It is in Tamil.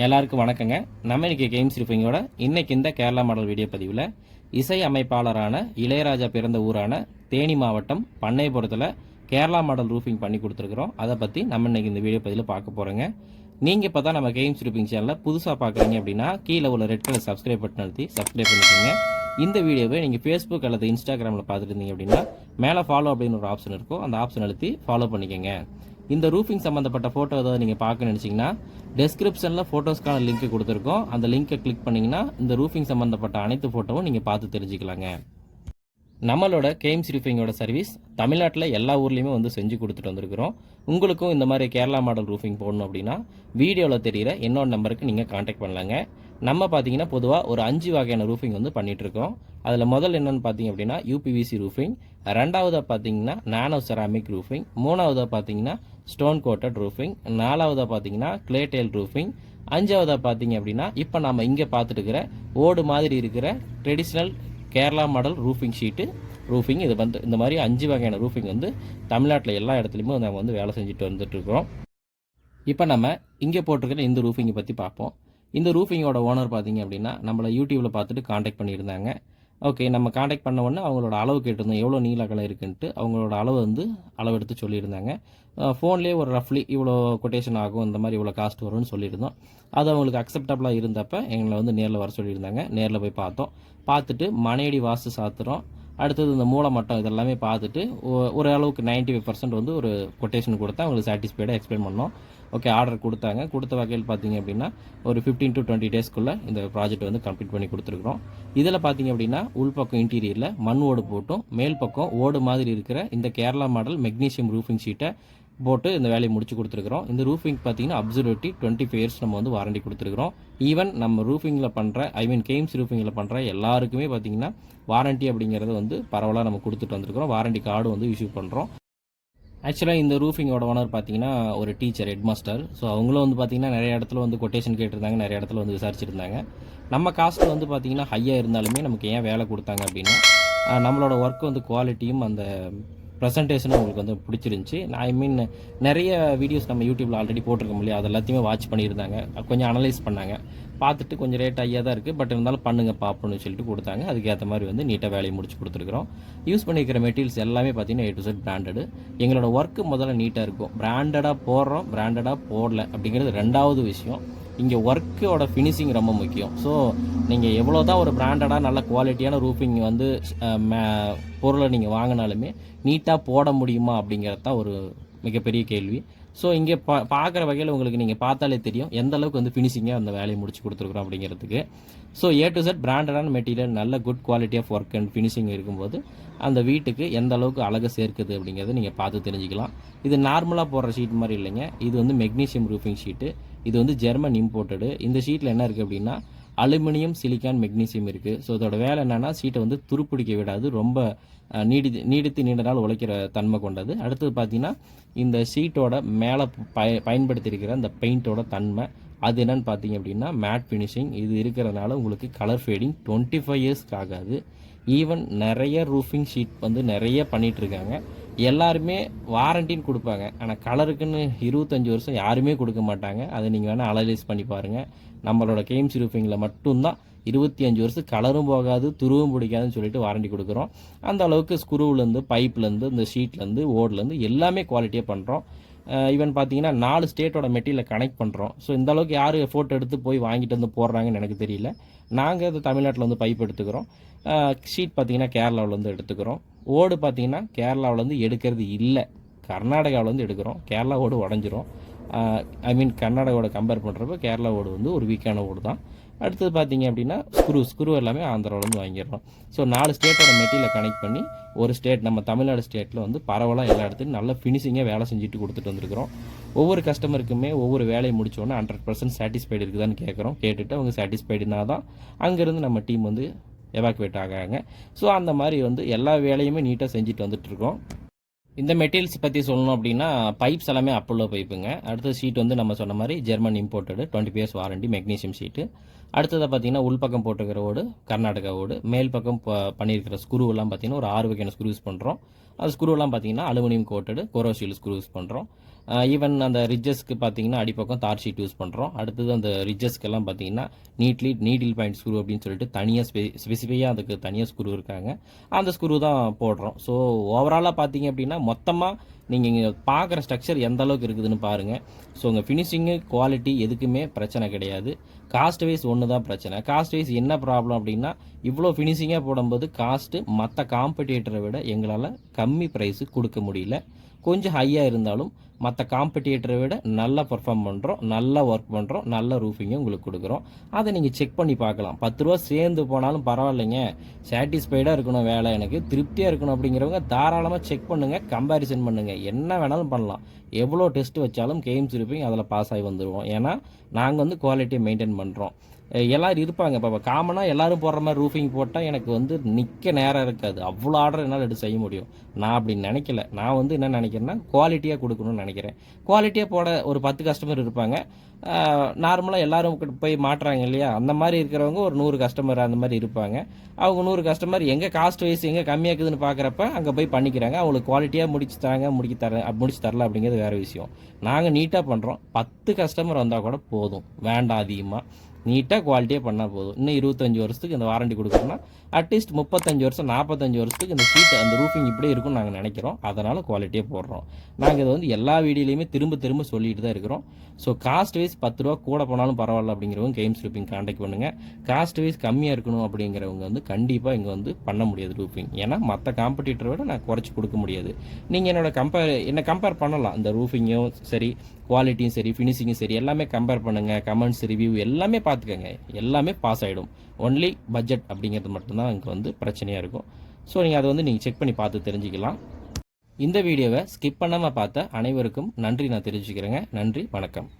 எல்லாருக்கும் வணக்கங்க. நம்ம இன்றைக்கி கேம்ஸ் இருப்பீங்களோட இன்றைக்கி இந்த கேரளா மாடல் வீடியோ பதிவில் இசை அமைப்பாளரான இளையராஜா பிறந்த ஊரான தேனி மாவட்டம் பண்ணைபுரத்தில் கேரளா மாடல் ரூஃபிங் பண்ணி கொடுத்துருக்குறோம். அதை பற்றி நம்ம இன்றைக்கி இந்த வீடியோ பதிவில் பார்க்க போகிறோங்க நீங்கள் இப்போ தான் நம்ம கேம்ஸ் ரூப்பிங் சேனலில் புதுசாக பார்க்குறீங்க அப்படின்னா கீழே உள்ள ரெட் கலர் சப்ஸ்கிரைப் பட்டன் அழுத்தி சப்ஸ்கிரைப் பண்ணிக்கோங்க. இந்த வீடியோவை நீங்கள் ஃபேஸ்புக் அல்லது இன்ஸ்டாகிராமில் பார்த்துட்டு இருந்தீங்க அப்படின்னா மேலே ஃபாலோ அப்படின்னு ஒரு ஆப்ஷன் இருக்கும். அந்த ஆப்ஷன் அழுத்தி ஃபாலோ பண்ணிக்கோங்க. இந்த ரூஃபிங் சம்மந்தப்பட்ட ஃபோட்டோ ஏதாவது நீங்கள் பார்க்க நினச்சிங்கன்னா டெஸ்கிரிப்ஷனில் ஃபோட்டோஸ்க்கான லிங்க் கொடுத்துருக்கோம். அந்த லிங்கை கிளிக் பண்ணிங்கன்னா இந்த ரூஃபிங் சம்மந்தப்பட்ட அனைத்து ஃபோட்டோவும் நீங்கள் பார்த்து தெரிஞ்சுக்கலாங்க. நம்மளோட கேம்ஸ் ரூஃபிங்கோட சர்வீஸ் தமிழ்நாட்டில் எல்லா ஊர்லேயுமே வந்து செஞ்சு கொடுத்துட்டு வந்திருக்கிறோம். உங்களுக்கும் இந்த மாதிரி கேரளா மாடல் ரூஃபிங் போடணும் அப்படின்னா வீடியோவில் தெரியிற என்னோட நம்பருக்கு நீங்கள் காண்டாக்ட் பண்ணலாங்க. நம்ம பார்த்தீங்கன்னா பொதுவாக ஒரு அஞ்சு வகையான ரூஃபிங் வந்து பண்ணிகிட்ருக்கோம் இருக்கோம் அதில் முதல் என்னென்னு பார்த்தீங்க அப்படின்னா யூபிவிசி ரூஃபிங் ரெண்டாவதாக பார்த்தீங்கன்னா நானோ செராமிக் ரூஃபிங் மூணாவதாக பார்த்தீங்கன்னா ஸ்டோன் கோட்டட் ரூஃபிங் நாலாவதாக பார்த்தீங்கன்னா கிளேடெயில் ரூஃபிங் அஞ்சாவதாக பார்த்தீங்க அப்படின்னா இப்போ நம்ம இங்கே பார்த்துட்டு இருக்கிற ஓடு மாதிரி இருக்கிற traditional Kerala model roofing sheet roofing இது வந்து இந்த மாதிரி அஞ்சு வகையான ரூஃபிங் வந்து தமிழ்நாட்டில் எல்லா இடத்துலையுமே நம்ம வந்து வேலை செஞ்சுட்டு வந்துட்டு இருக்கோம் இப்போ நம்ம இங்கே போட்டிருக்கிற இந்த ரூஃபிங்கை பற்றி பார்ப்போம் இந்த ரூஃபிங்கோட ஓனர் பார்த்தீங்க அப்படின்னா நம்மளை யூடியூப்பில் பார்த்துட்டு காண்டாக்ட் பண்ணியிருந்தாங்க. ஓகே நம்ம காண்டாக்ட் பண்ண உடனே அவங்களோட அளவு கேட்டிருந்தோம். எவ்வளோ நீளக்கலை இருக்குன்ட்டு அவங்களோட அளவு வந்து அளவு எடுத்து சொல்லியிருந்தாங்க ஃபோன்லேயே ஒரு ரஃப்லி இவ்வளோ கொட்டேஷன் ஆகும் இந்த மாதிரி இவ்வளோ காஸ்ட் வரும்னு சொல்லியிருந்தோம். அது அவங்களுக்கு அக்செப்டபுளாக இருந்தப்போ எங்களை வந்து நேரில் வர சொல்லியிருந்தாங்க. நேரில் போய் பார்த்தோம். பார்த்துட்டு மனையடி வாஸ்து சாத்துறோம் அடுத்தது இந்த மூளை மட்டம் இதெல்லாமே பார்த்துட்டு ஒ- ஒரு அளவுக்கு நைன்ட்டி ஃபைவ் பர்சன்ட் வந்து ஒரு கொட்டேஷன் கொடுத்தா அவங்களுக்கு சாட்டிஸ்ஃபைடாக எக்ஸ்பிளைன் பண்ணோம். ஓகே ஆர்டர் கொடுத்தாங்க. கொடுத்த வகையில் பார்த்தீங்க அப்படின்னா ஒரு ஃபிஃப்டீன் டு டுவெண்ட்டி டேஸ்க்குள்ளே இந்த ப்ராஜெக்ட் வந்து கம்ப்ளீட் பண்ணி கொடுத்துருக்குறோம். இதில் பார்த்தீங்க அப்படின்னா உள்பக்கம் இன்டீரியரில் மண் ஓடு போட்டும் மேல் பக்கம் ஓடு மாதிரி இருக்கிற இந்த கேரளா மாடல் மெக்னீசியம் ரூஃபிங் ஷீட்டை போட்டு இந்த வேலையை முடிச்சு கொடுத்துருக்குறோம். இந்த ரூஃபிங் பார்த்தீங்கன்னா அப்சர்வேட்டி டுவெண்ட்டி ஃபைவ் இயர்ஸ் நம்ம வந்து வாரண்டி கொடுத்துருக்குறோம். ஈவன் நம்ம ரூஃபிங்கில் பண்ணுற ஐ மீன் கேம்ஸ் ரூஃபிங்கில் பண்ணுற எல்லாருக்குமே பார்த்தீங்கன்னா வாரண்டி அப்படிங்கிறது வந்து பரவலாக நம்ம கொடுத்துட்டு வந்திருக்கிறோம். வாரண்டி கார்டு வந்து இஷ்யூ பண்ணுறோம் ஆக்சுவலாக இந்த ரூஃபிங்கோட ஓனர் பார்த்தீங்கன்னா ஒரு டீச்சர் ஹெட் மாஸ்டர் ஸோ அவங்களும் வந்து பார்த்தீங்கன்னா நிறைய இடத்துல வந்து கொட்டேஷன் கேட்டிருந்தாங்க நிறைய இடத்துல வந்து விசாரிச்சிருந்தாங்க. நம்ம காஸ்ட் வந்து பார்த்தீங்கன்னா ஹையாக இருந்தாலுமே நமக்கு ஏன் வேலை கொடுத்தாங்க அப்படின்னா நம்மளோட ஒர்க் வந்து குவாலிட்டியும் அந்த ப்ரெசன்டேஷனும் உங்களுக்கு வந்து பிடிச்சிருந்துச்சி. ஐ மீன் நிறைய வீடியோஸ் நம்ம யூடியூப்பில் ஆல்ரெடி போட்டிருக்கோம் இல்லையா? அது எல்லாத்தையுமே வாட்ச் பண்ணியிருந்தாங்க. கொஞ்சம் அனலைஸ் பண்ணாங்க. பார்த்துட்டு கொஞ்சம் ரேட் ஐயாக தான் இருக்குது பட் இருந்தாலும் பண்ணுங்கள் பார்ப்போம்னு சொல்லிட்டு கொடுத்தாங்க. அதுக்கேற்ற மாதிரி வந்து நீட்டாக வேலையை முடிச்சு கொடுத்துருக்குறோம். யூஸ் பண்ணிக்கிற மெட்டீரியல்ஸ் எல்லாமே பார்த்தீங்கன்னா ஏ டு செட் பிராண்டடு எங்களோட ஒர்க்கு முதல்ல நீட்டாக இருக்கும். பிராண்டடாக போடுறோம் பிராண்டடாக போடல அப்படிங்கிறது ரெண்டாவது விஷயம். இங்கே ஒர்க்கோட ஃபினிஷிங் ரொம்ப முக்கியம். ஸோ நீங்கள் எவ்வளோ தான் ஒரு பிராண்டடாக நல்ல குவாலிட்டியான ரூஃபிங் வந்து பொருளை நீங்கள் வாங்கினாலுமே நீட்டாக போட முடியுமா அப்படிங்கிறது தான் ஒரு மிகப்பெரிய கேள்வி. ஸோ இங்கே பா பார்க்குற வகையில் உங்களுக்கு நீங்கள் பார்த்தாலே தெரியும் எந்த அளவுக்கு வந்து ஃபினிஷிங்காக அந்த வேலையை முடிச்சு கொடுத்துருக்குறோம் அப்படிங்கிறதுக்கு. ஸோ ஏ டு செட் பிராண்டடான மெட்டீரியல் நல்ல good quality of work and finishing இருக்கும்போது அந்த வீட்டுக்கு எந்த அளவுக்கு அழகு சேர்க்குது அப்படிங்கிறத நீங்கள் பார்த்து தெரிஞ்சுக்கலாம். இது நார்மலாக போடுற ஷீட் மாதிரி இல்லைங்க. இது வந்து மெக்னீஷியம் ரூஃபிங் ஷீட்டு இது வந்து ஜெர்மன் இம்போர்ட்டடு. இந்த ஷீட்டில் என்ன இருக்குது அப்படின்னா அலுமினியம் சிலிக்கான் மெக்னீசியம் இருக்குது ஸோ இதோட வேலை என்னென்னா ஷீட்டை வந்து துருப்பிடிக்க விடாது. ரொம்ப நீடி நீடித்து நீடித்து நீண்ட நாள் உழைக்கிற தன்மை கொண்டது. அடுத்தது பார்த்திங்கன்னா இந்த ஷீட்டோட மேலே பய பயன்படுத்தியிருக்கிற அந்த பெயிண்ட்டோட தன்மை. அது என்னன்னு பார்த்தீங்க அப்படின்னா மேட் ஃபினிஷிங் இது இருக்கிறதுனால உங்களுக்கு கலர் ஃபேடிங் டுவெண்ட்டி ஃபைவ் இயர்ஸ்க்கு ஆகாது. ஈவன் நிறைய ரூஃபிங் ஷீட் வந்து நிறைய பண்ணிகிட்ருக்காங்க எல்லாருமே வாரண்டின்னு கொடுப்பாங்க. ஆனால் கலருக்குன்னு இருபத்தஞ்சி வருஷம் யாருமே கொடுக்க மாட்டாங்க. அதை நீங்கள் வேணால் அனலைஸ் பண்ணி பாருங்கள் நம்மளோட கேம்ஸ் ரூஃபிங்கில் மட்டும்தான் இருபத்தி அஞ்சு வருஷம் கலரும் போகாது துருவும் பிடிக்காதுன்னு சொல்லிட்டு வாரண்டி கொடுக்குறோம். அந்த அளவுக்கு ஸ்க்ரூவ்லேருந்து பைப்லேருந்து இந்த ஷீட்லேருந்து ஓட்லேருந்து எல்லாமே குவாலிட்டியாக பண்ணுறோம் ஈவன் பார்த்தீங்கன்னா நாலு ஸ்டேட்டோட மெட்டீரியலை கனெக்ட் பண்ணுறோம் ஸோ இந்த அளவுக்கு யார் ஃபோட்டோ எடுத்து போய் வாங்கிட்டு வந்து போடுறாங்கன்னு எனக்கு தெரியல. நாங்கள் இது தமிழ்நாட்டில் வந்து பைப் எடுத்துக்கிறோம். ஷீட் பார்த்தீங்கன்னா கேரளாவில் வந்து எடுத்துக்கிறோம். ஓடு பார்த்திங்கன்னா கேரளாவிலேருந்து எடுக்கிறது இல்லை. கர்நாடகாவிலேருந்து எடுக்கிறோம். கேரளா ஓடு உடஞ்சிரும். ஐ மீன் கர்நாடகாவோட கம்பேர் பண்ணுறப்ப கேரளா ஓடு வந்து ஒரு வீக்கான ஓடு தான் அடுத்தது பார்த்தீங்க அப்படின்னா ஸ்க்ரூ ஸ்க்ரூ எல்லாமே ஆந்திராவிலேருந்து வாங்கிடுறோம். ஸோ நாலு ஸ்டேட்டோட மெட்டீரியலை கனெக்ட் பண்ணி ஒரு ஸ்டேட் நம்ம தமிழ்நாடு ஸ்டேட்டில் வந்து பரவலாக எல்லா இடத்துலையும் நல்ல ஃபினிஷிங்காக வேலை செஞ்சுட்டு கொடுத்துட்டு வந்திருக்கிறோம். ஒவ்வொரு கஸ்டமருக்குமே ஒவ்வொரு வேலையை முடிச்சோன்னே ஹண்ட்ரட் பர்சன்ட் சாட்டிஸ்ஃபைடு இருக்குதான்னு கேட்குறோம். கேட்டுட்டு அவங்க சாட்டிஸ்ஃபைடுனா தான் அங்கேருந்து நம்ம டீம் வந்து எவாக்குவேட் ஆகாங்க ஸோ அந்த மாதிரி வந்து எல்லா வேலையுமே நீட்டாக செஞ்சுட்டு வந்துட்டு இருக்கோம் இந்த மெட்டீரியல்ஸ் பற்றி சொல்லணும் அப்படின்னா பைப்ஸ் எல்லாமே அப்போலோ பைப்புங்க அடுத்த ஷீட் வந்து நம்ம சொன்ன மாதிரி German imported twenty years warranty magnesium sheet அடுத்ததாக பார்த்தீங்கன்னா உள்பக்கம் போட்டுக்கிற ஓடு கர்நாடகா ஓடு. மேல் பக்கம் பண்ணியிருக்கிற ஸ்க்ரூவெல்லாம் பார்த்தீங்கன்னா ஒரு ஆறு வகையான ஸ்க்ரூ யூஸ் பண்ணுறோம் அது ஸ்க்ரூவெல்லாம் பார்த்தீங்கன்னா அலுமினியம் கோட்டடு கோரோஷீல் ஸ்க்ரூ யூஸ் பண்ணுறோம் ஈவன் அந்த ரிஜஸ்க்கு பார்த்தீங்கன்னா அடிப்பக்கம் தார் ஷீட் யூஸ் பண்ணுறோம் அடுத்தது அந்த ரிஜஸ்க்கெல்லாம் பார்த்தீங்கன்னா நீட்லி நீடில் பாயிண்ட் ஸ்க்ரூ அப்படின்னு சொல்லிட்டு தனியாக ஸ்பெ ஸ்பெசிஃபிக்காக அதுக்கு தனியாக ஸ்க்ரூ இருக்காங்க. அந்த ஸ்க்ரூ தான் போடுறோம். ஸோ ஓவராலாக பார்த்தீங்க அப்படின்னா மொத்தமாக நீங்கள் இங்கே பார்க்குற ஸ்ட்ரக்சர் எந்த அளவுக்கு இருக்குதுன்னு பாருங்கள் ஸோ உங்கள் ஃபினிஷிங்கு குவாலிட்டி எதுக்குமே பிரச்சனை கிடையாது. காஸ்ட் வைஸ் ஒன்று தான் பிரச்சனை. காஸ்ட் வைஸ் என்ன ப்ராப்ளம் அப்படின்னா இவ்வளோ ஃபினிஷிங்காக போடும்போது காஸ்ட்டு மற்ற காம்படிட்டரை விட எங்களால் கம்மி ப்ரைஸு கொடுக்க முடியல. கொஞ்சம் ஹையாக இருந்தாலும் மற்ற காம்படிட்டரை விட நல்லா பர்ஃபார்ம் பண்ணுறோம் நல்லா ஒர்க் பண்ணுறோம் நல்ல ரூஃபிங்கும் உங்களுக்கு கொடுக்குறோம். அதை நீங்கள் செக் பண்ணி பார்க்கலாம். பத்து ரூபா சேர்ந்து போனாலும் பரவாயில்லைங்க. சாட்டிஸ்ஃபைடாக இருக்கணும் வேலை எனக்கு. திருப்தியாக இருக்கணும் அப்படிங்கிறவங்க தாராளமாக செக் பண்ணுங்கள் கம்பேரிசன் பண்ணுங்கள் என்ன வேணாலும் பண்ணலாம். எவ்வளோ டெஸ்ட் வச்சாலும் கேம்ஸ் இருப்பீங்க அதில் பாஸ் ஆகி வந்துடுவோம் ஏன்னா நாங்கள் வந்து குவாலிட்டியை மெயின்டைன் பண்ணுறோம் எல்லோரும் இருப்பாங்க. இப்போ காமனாக எல்லோரும் போடுற மாதிரி ரூஃபிங் போட்டால் எனக்கு வந்து நிற்க நேரம் இருக்காது. அவ்வளோ ஆர்டர் என்னால் எடுத்து செய்ய முடியும். நான் அப்படி நினைக்கல. நான் வந்து என்ன நினைக்கிறேன்னா குவாலிட்டியாக கொடுக்கணும்னு நினைக்கிறேன். குவாலிட்டியாக போட ஒரு பத்து கஸ்டமர் இருப்பாங்க. நார்மலாக எல்லாரும் கிட்ட போய் மாட்டுறாங்க இல்லையா? அந்த மாதிரி இருக்கிறவங்க ஒரு நூறு கஸ்டமர் அந்த மாதிரி இருப்பாங்க. அவங்க நூறு கஸ்டமர் எங்கே காஸ்ட் வைஸ் எங்கே கம்மியாக இருக்குதுன்னு பார்க்குறப்ப அங்கே போய் பண்ணிக்கிறாங்க. அவங்களுக்கு குவாலிட்டியாக முடிச்சு தராங்க முடிக்க தர முடிச்சு தரல அப்படிங்கிறது வேறு விஷயம். நாங்கள் நீட்டாக பண்ணுறோம் பத்து கஸ்டமர் வந்தால் கூட போதும். வேண்டாம் அதிகமாக நீட்டாக குவாலிட்டியாக பண்ணால் போதும். இன்னும் இருபத்தஞ்சி வருஷத்துக்கு இந்த வாரண்டி கொடுக்குறோன்னா அட்லீஸ்ட் முப்பத்தஞ்சு வருஷம் நாற்பத்தஞ்சு வருஷத்துக்கு இந்த சீட்டு அந்த ரூஃபிங் இப்படியே இருக்கும்னு நாங்கள் நினைக்கிறோம். அதனால் குவாலிட்டியாக போடுறோம். நாங்கள் இதை வந்து எல்லா வீடியோலையுமே திரும்ப திரும்ப சொல்லிட்டு தான் இருக்கிறோம். ஸோ காஸ்ட் வைஸ் பத்து ரூபா கூட போனாலும் பரவாயில்ல அப்படிங்கிறவங்க கேம்ஸ் ஸ்லிப்பிங் காண்டாக்ட் பண்ணுங்கள் காஸ்ட் வைஸ் கம்மியாக இருக்கணும் அப்படிங்கிறவங்க வந்து கண்டிப்பாக இங்கே வந்து பண்ண முடியாது ரூஃபிங் ஏன்னா மற்ற காம்படிட்டரை விட நான் குறைச்சி கொடுக்க முடியாது. நீங்கள் என்னோட கம்பேர் என்ன கம்பேர் பண்ணலாம். இந்த ரூஃபிங்கும் சரி குவாலிட்டியும் சரி ஃபினிஷிங்கும் சரி எல்லாமே கம்பேர் பண்ணுங்கள் கமெண்ட்ஸ் ரிவ்யூ எல்லாமே பார்த்துக்கங்க எல்லாமே பாஸ் ஆகிடும் ஒன்லி பட்ஜெட் அப்படிங்கிறது மட்டும்தான் இங்கே வந்து பிரச்சனையாக இருக்கும். ஸோ நீங்கள் அதை வந்து நீங்கள் செக் பண்ணி பார்த்து தெரிஞ்சுக்கலாம். இந்த வீடியோவை ஸ்கிப் பண்ணாமல் பார்த்த அனைவருக்கும் நன்றி நான் தெரிஞ்சுக்கிறேங்க நன்றி வணக்கம்.